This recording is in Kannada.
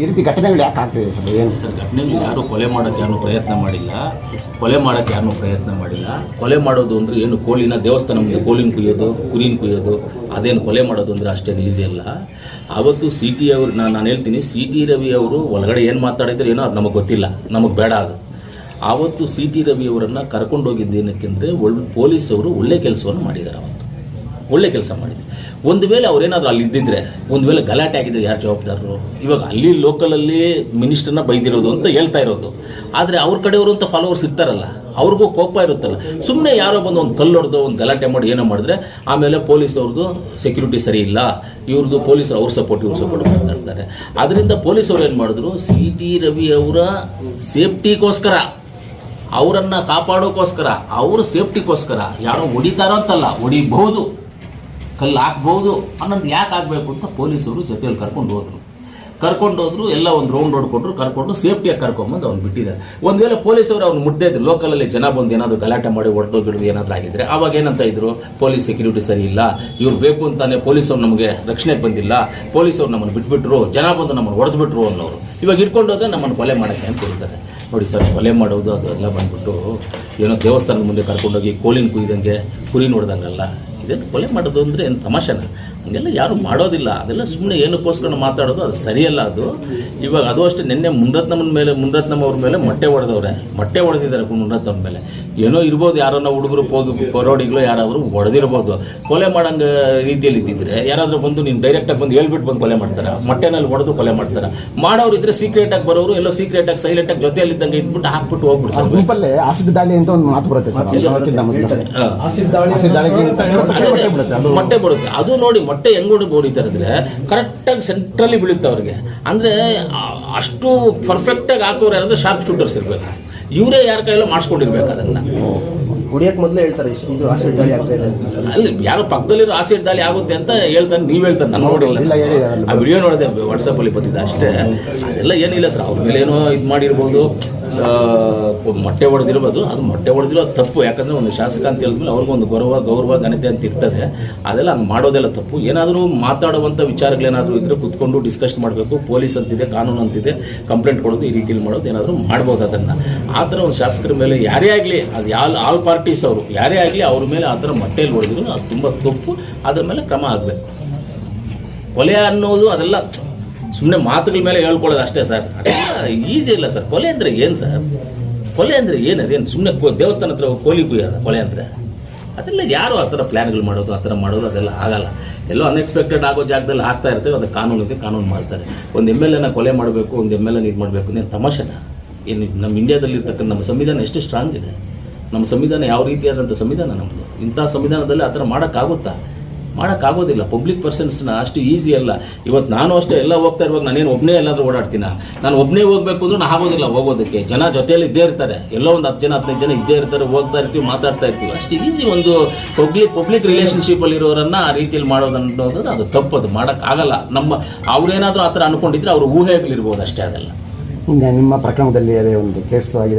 ಈ ರೀತಿ ಘಟನೆಗಳು ಯಾಕೆ ಆಗ್ತಿದೆ ಸರ್? ಏನು? ಸರ್, ಘಟನೆಗಳು ಯಾರು ಕೊಲೆ ಮಾಡೋಕ್ಕೆ ಯಾರು ಪ್ರಯತ್ನ ಮಾಡಿಲ್ಲ. ಕೊಲೆ ಮಾಡೋಕ್ಕೆ ಯಾರು ಪ್ರಯತ್ನ ಮಾಡಿಲ್ಲ. ಕೊಲೆ ಮಾಡೋದು ಅಂದರೆ ಏನು? ಕೋಳಿನ ದೇವಸ್ಥಾನ ಮುಂದೆ ಕೋಳಿನ ಕುಯ್ಯೋದು, ಕುರಿನ ಕುಯ್ಯೋದು, ಅದೇನು ಕೊಲೆ ಮಾಡೋದು ಅಂದರೆ ಅಷ್ಟೇನು ಈಸಿ ಅಲ್ಲ. ಆವತ್ತು ಸಿ ಟಿ ಅವರು ನಾನು ನಾನು ಹೇಳ್ತೀನಿ, ಸಿ ಟಿ ರವಿ ಅವರು ಒಳಗಡೆ ಏನು ಮಾತಾಡಿದ್ರು ಏನೋ ಅದು ನಮಗೆ ಗೊತ್ತಿಲ್ಲ. ನಮಗೆ ಬೇಡ ಅದು. ಆವತ್ತು ಸಿ ಟಿ ರವಿ ಅವರನ್ನು ಕರ್ಕೊಂಡೋಗಿದ್ದು ಏನಕ್ಕೆ ಅಂದರೆ ಒಳ್ಳೆ ಪೊಲೀಸವರು ಒಳ್ಳೆ ಕೆಲಸವನ್ನು ಮಾಡಿದ್ದಾರೆ ಅವತ್ತು ಒಳ್ಳೆ ಕೆಲಸ ಮಾಡಿದ್ರು ಒಂದು ವೇಳೆ ಅವರೇನಾದರೂ ಅಲ್ಲಿ ಇದ್ದಿದ್ರೆ ಒಂದು ವೇಳೆ ಗಲಾಟೆ ಆಗಿದ್ರೆ ಯಾರು ಜವಾಬ್ದಾರರು? ಇವಾಗ ಅಲ್ಲಿ ಲೋಕಲಲ್ಲಿ ಮಿನಿಸ್ಟರ್ನ ಬೈದಿರೋದು ಅಂತ ಹೇಳ್ತಾ ಇರೋದು. ಆದರೆ ಅವ್ರ ಕಡೆಯವರು ಅಂತ ಫಾಲೋವರ್ಸ್ ಇರ್ತಾರಲ್ಲ, ಅವ್ರಿಗೂ ಕೋಪ ಇರುತ್ತಲ್ಲ. ಸುಮ್ಮನೆ ಯಾರೋ ಬಂದು ಒಂದು ಕಲ್ಲು ಹೊಡೆದು, ಒಂದು ಗಲಾಟೆ ಮಾಡಿ ಏನೋ ಮಾಡಿದ್ರೆ, ಆಮೇಲೆ ಪೊಲೀಸ್ ಅವ್ರದ್ದು ಸೆಕ್ಯೂರಿಟಿ ಸರಿ ಇಲ್ಲ ಇವ್ರದ್ದು ಪೊಲೀಸ್ ಅವ್ರ ಸಪೋರ್ಟ್ ಇವ್ರ ಸಪೋರ್ಟ್ ಮಾತಾಡ್ತಾರೆ ಅದರಿಂದ ಪೊಲೀಸ್ ಅವ್ರು ಏನು ಮಾಡಿದ್ರು ಸಿ ಟಿ ರವಿ ಅವರ ಸೇಫ್ಟಿಗೋಸ್ಕರ ಅವರನ್ನು ಕಾಪಾಡೋಕ್ಕೋಸ್ಕರ ಅವರು ಸೇಫ್ಟಿಗೋಸ್ಕರ ಯಾರೋ ಹೊಡಿತಾರೋ ಅಂತಲ್ಲ, ಹೊಡಿಬಹುದು. ಕಲ್ಲು ಹಾಕ್ಬೋದು ಅನ್ನೋದು ಯಾಕೆ ಆಗಬೇಕು ಅಂತ ಪೊಲೀಸರು ಜೊತೆಯಲ್ಲಿ ಕರ್ಕೊಂಡು ಹೋದರು. ಕರ್ಕೊಂಡು ಹೋದ್ರು, ಎಲ್ಲ ಒಂದು ರೌಂಡ್ ಹೊಡ್ಕೊಂಡ್ರು, ಕರ್ಕೊಂಡು ಸೇಫ್ಟಿಯಾಗಿ ಕರ್ಕೊಂಬಂದು ಅವ್ನು ಬಿಟ್ಟಿದ್ದಾರೆ. ಒಂದು ವೇಳೆ ಪೊಲೀಸರು ಅವ್ನು ಮುಟ್ಟದೇ ಇದ್ರು ಲೋಕಲಲ್ಲಿ ಜನ ಬಂದು ಏನಾದರೂ ಗಲಾಟೆ ಮಾಡಿ ಹೊಡೆದೋಗಿಡೋದು ಏನಾದರೂ ಆಗಿದ್ರೆ ಅವಾಗ ಏನಂತ ಇದ್ರು? ಪೊಲೀಸ್ ಸೆಕ್ಯೂರಿಟಿ ಸರಿ ಇಲ್ಲ, ಇವ್ರು ಬೇಕು ಅಂತಾನೆ ಪೊಲೀಸವ್ರು ನಮಗೆ ರಕ್ಷಣೆ ಬಂದಿಲ್ಲ, ಪೊಲೀಸವ್ರು ನಮ್ಮನ್ನು ಬಿಟ್ಬಿಟ್ರು, ಜನ ಬಂದು ನಮ್ಮನ್ನು ಹೊಡೆದ್ಬಿಟ್ರು ಅನ್ನೋರು. ಇವಾಗ ಇಟ್ಕೊಂಡು ಹೋದ್ರೆ ನಮ್ಮನ್ನು ಕೊಲೆ ಮಾಡೋಕ್ಕೆ ಅಂತ ಹೇಳ್ತಾರೆ. ನೋಡಿ ಸರ್, ಕೊಲೆ ಮಾಡೋದು ಅದೆಲ್ಲ ಬಂದ್ಬಿಟ್ಟು, ಏನೋ ದೇವಸ್ಥಾನದ ಮುಂದೆ ಕರ್ಕೊಂಡೋಗಿ ಕೋಲಿನ ಕುಯ್ದಂಗೆ ಕುರಿ ನೋಡ್ದಂಗಲ್ಲ. ಇದನ್ನು ಕೊಲೆ ಮಾಡೋದು ಅಂದರೆ ಏನು ತಮಾಷೆನ? ಹಂಗೆಲ್ಲ ಯಾರು ಮಾಡೋದಿಲ್ಲ. ಅದೆಲ್ಲ ಸುಮ್ಮನೆ ಏನಕ್ಕೋಸ್ಕರ ಮಾತಾಡೋದು ಅದು ಸರಿಯಲ್ಲ ಅದು. ಇವಾಗ ಅದು ಅಷ್ಟೇ ನಿನ್ನೆ ಮುನ್ರತ್ನಮ್ಮನ ಮೇಲೆ ಮುನ್ರತ್ನಮ್ಮ ಅವ್ರ ಮೇಲೆ ಮೊಟ್ಟೆ ಹೊಡೆದವ್ರೆ ಮೊಟ್ಟೆ ಹೊಡೆದಿದ್ದಾರೆ ಮುನ್ರತ್ನಮ್ಮ ಮೇಲೆ. ಏನೋ ಇರ್ಬೋದು ಯಾರನ್ನ ಹುಡುಗರು ಹೋಗಿ ಪರೋಡಿಗಳು ಯಾರಾದರೂ ಹೊಡೆದಿರ್ಬೋದು ಕೊಲೆ ಮಾಡಂಗ ರೀತಿಯಲ್ಲಿ ಇದ್ದಿದ್ರೆ ಯಾರಾದರೂ ಬಂದು ನೀನು ಡೈರೆಕ್ಟಾಗಿ ಬಂದು ಹೇಳ್ಬಿಟ್ಟು ಬಂದು ಕೊಲೆ ಮಾಡ್ತಾರೆ. ಮೊಟ್ಟೆನಲ್ಲಿ ಹೊಡೆದು ಕೊಲೆ ಮಾಡ್ತಾರೆ. ಮಾಡೋರು ಇದ್ರೆ ಸೀಕ್ರೆಟಾಗಿ ಬರೋರು ಎಲ್ಲೋ ಸೀಕ್ರೆಟಾಗಿ ಸೈಲೆಂಟಾಗಿ ಜೊತೆಯಲ್ಲಿದ್ದಂಗೆ ಇದ್ಬಿಟ್ಟು ಹಾಕ್ಬಿಟ್ಟು ಆ ಹೋಗ್ಬಿಡ್ತಾರೆ ಗುಂಪಲ್ಲೇ ಆಸಿಡ್ ದಾಳಿ ಅಂತ ಒಂದು ಮಾತು ಬರುತ್ತೆ ಮೊಟ್ಟೆ ಬಿಡುತ್ತೆ ಅದು ಮೊಟ್ಟೆ ಬರುತ್ತೆ. ಅದು ನೋಡಿ ಮೊಟ್ಟೆ ಹೆಂಗ್ ಹೊಡಿ ಹೊಡಿತಾರೆ ಅಂದ್ರೆ ಕರೆಕ್ಟಾಗಿ ಸೆಂಟ್ರಲ್ಲಿ ಬೀಳುತ್ತೆ ಅವ್ರಿಗೆ. ಅಂದ್ರೆ ಅಷ್ಟು ಪರ್ಫೆಕ್ಟಾಗಿ ಹಾಕೋರು ಯಾರಂದ್ರೆ ಶಾರ್ಪ್ ಶೂಟರ್ಸ್ ಇರ್ಬೇಕು. ಇವರೇ ಯಾರ ಕೈಯಲ್ಲೂ ಮಾಡಿಸ್ಕೊಂಡಿರ್ಬೇಕು ಅದನ್ನ. ಕುಡಿಯಕ್ ಮೊದಲೇ ಹೇಳ್ತಾರೆ ಇದು ಆಸಿಡ್ ದಾಳಿ ಆಗ್ತಾ ಇದೆ ಅಲ್ಲಿ ಯಾರೋ ಪಕ್ಕದಲ್ಲಿರೋ ಆಸಿಡ್ ದಾಳಿ ಆಗುತ್ತೆ ಅಂತ ಹೇಳ್ತಾನೆ ನೀವ್ ಹೇಳ್ತಾನೆ ನಾನು ನೋಡಿಲ್ಲ ಆ ವಿಡಿಯೋ ನೋಡಿದೆ ವಾಟ್ಸಪ್ ಅಲ್ಲಿ ಬಂದಿದ್ದೆ ಅಷ್ಟೇ. ಅದೆಲ್ಲ ಏನಿಲ್ಲ ಸರ್ ಅವ್ರ ಮೇಲೆ ಏನೋ ಇದು ಮಾಡಿರ್ಬೋದು. ಮೊಟ್ಟೆ ಹೊಡೆದಿರ್ಬೋದು ಅದು ಮೊಟ್ಟೆ ಹೊಡೆದಿರೋ ತಪ್ಪು. ಯಾಕಂದ್ರೆ ಒಂದು ಶಾಸಕ ಅಂತ ಹೇಳಿದ್ಮೇಲೆ ಅವ್ರಿಗೊಂದು ಗೌರವ ಗೌರವ, ಘನತೆ ಅಂತ ಇರ್ತದೆ. ಅದೆಲ್ಲ ಹಂಗೆ ಮಾಡೋದೆಲ್ಲ ತಪ್ಪು. ಏನಾದರೂ ಮಾತಾಡುವಂಥ ವಿಚಾರಗಳೇನಾದರೂ ಇದ್ರೆ ಕುತ್ಕೊಂಡು ಡಿಸ್ಕಸ್ ಮಾಡಬೇಕು. ಪೊಲೀಸ್ ಅಂತಿದೆ, ಕಾನೂನು ಅಂತಿದೆ ಕಂಪ್ಲೇಂಟ್ ಕೊಡೋದು ಈ ರೀತಿಯಲ್ಲಿ ಮಾಡೋದು. ಏನಾದರೂ ಮಾಡ್ಬೋದು ಅದನ್ನು. ಆ ಥರ ಒಂದು ಶಾಸಕರ ಮೇಲೆ ಯಾರೇ ಆಗಲಿ, ಅದು ಯಾವ ಆಲ್ ಪಾರ್ಟೀಸ್ ಅವರು, ಯಾರೇ ಆಗಲಿ ಅವ್ರ ಮೇಲೆ ಆ ಥರ ಮೊಟ್ಟೆಯಲ್ಲಿ ಹೊಡೆದ್ರು ಅದು ತುಂಬ ತಪ್ಪು. ಅದ್ರ ಮೇಲೆ ಕ್ರಮ ಆಗಬೇಕು. ಕೊಲೆ ಅನ್ನೋದು ಅದೆಲ್ಲ ಸುಮ್ಮನೆ ಮಾತುಗಳ ಮೇಲೆ ಹೇಳ್ಕೊಳ್ಳೋದು ಅಷ್ಟೇ ಸರ್. ಈಸಿ ಇಲ್ಲ ಸರ್. ಕೊಲೆ ಅಂದರೆ ಏನು ಸರ್? ಕೊಲೆ ಅಂದರೆ ಏನು ಅದೇನು? ಸುಮ್ಮನೆ ದೇವಸ್ಥಾನ ಹತ್ರ ಕೋಲಿ ಕುಯ್ಯೋದ ಕೊಲೆ ಅಂದರೆ? ಅದೆಲ್ಲ ಯಾರು ಆ ಥರ ಪ್ಲ್ಯಾನ್ಗಳು ಮಾಡೋದು, ಆ ಥರ ಮಾಡೋದು ಅದೆಲ್ಲ ಆಗಲ್ಲ. ಎಲ್ಲೋ ಅನ್ಎಕ್ಸ್ಪೆಕ್ಟೆಡ್ ಆಗೋ ಜಾಗದಲ್ಲಿ ಆಗ್ತಾ ಇರ್ತೇವೆ, ಅದು ಕಾನೂನು ಕಾನೂನು ಮಾಡ್ತಾರೆ. ಒಂದು ಎಂ ಎಲ್ ಎನ ಕೊಲೆ ಮಾಡಬೇಕು, ಒಂದು ಎಂ ಎಲ್ ಎನ ಇದು ಮಾಡಬೇಕು ಏನು ತಮಾಷೆನ? ಏನು ನಮ್ಮ ಇಂಡಿಯಾದಲ್ಲಿರ್ತಕ್ಕಂಥ ನಮ್ಮ ಸಂವಿಧಾನ ಎಷ್ಟು ಸ್ಟ್ರಾಂಗ್ ಇದೆ? ನಮ್ಮ ಸಂವಿಧಾನ ಯಾವ ರೀತಿಯಾದಂಥ ಸಂವಿಧಾನ ನಮ್ಮದು ಇಂಥ ಸಂವಿಧಾನದಲ್ಲಿ ಆ ಥರ ಮಾಡೋಕ್ಕಾಗುತ್ತಾ? ಮಾಡೋಕ್ಕಾಗೋದಿಲ್ಲ. ಪಬ್ಲಿಕ್ ಪರ್ಸನ್ಸ್ನ ಅಷ್ಟು ಈಸಿ ಅಲ್ಲ. ಇವತ್ತು ನಾನು ಅಷ್ಟೇ ಎಲ್ಲ ಹೋಗ್ತಾ ಇರುವಾಗ ನಾನೇನು ಒಬ್ಬನೇ ಎಲ್ಲಾದರೂ ಓಡಾಡ್ತೀನಿ? ನಾನು ಒಬ್ಬನೇ ಹೋಗಬೇಕು ಅಂದ್ರೆ ನಾನು ಆಗೋದಿಲ್ಲ ಹೋಗೋದಕ್ಕೆ. ಜನ ಜೊತೆಯಲ್ಲಿ ಇದ್ದೇ ಇರ್ತಾರೆ. ಎಲ್ಲೋ ಒಂದು ಹತ್ತು ಜನ, ಹದಿನೈದು ಜನ ಇದ್ದೇ ಇರ್ತಾರೆ, ಹೋಗ್ತಾ ಇರ್ತೀವಿ, ಮಾತಾಡ್ತಾ ಇರ್ತೀವಿ. ಅಷ್ಟು ಈಸಿ ಒಂದು ಪಬ್ಲಿಕ್ ಪಬ್ಲಿಕ್ ರಿಲೇಷನ್ಶಿಪ್ಪಲ್ಲಿ ಇರೋರನ್ನ ಆ ರೀತಿಯಲ್ಲಿ ಮಾಡೋದು ಅದು ತಪ್ಪದು ಮಾಡೋಕ್ಕಾಗಲ್ಲ. ನಮ್ಮ ಅವ್ರೇನಾದರೂ ಆ ಥರ ಅನ್ಕೊಂಡಿದ್ರೆ ಅವ್ರ ಊಹೆಗಳಿರ್ಬೋದು ಅಷ್ಟೇ ಅದೆಲ್ಲ. ನಿಮ್ಮ ಪ್ರಕರಣದಲ್ಲಿ ಅದೇ ಒಂದು ಕೇಸ್ ಆಗಿದೆ.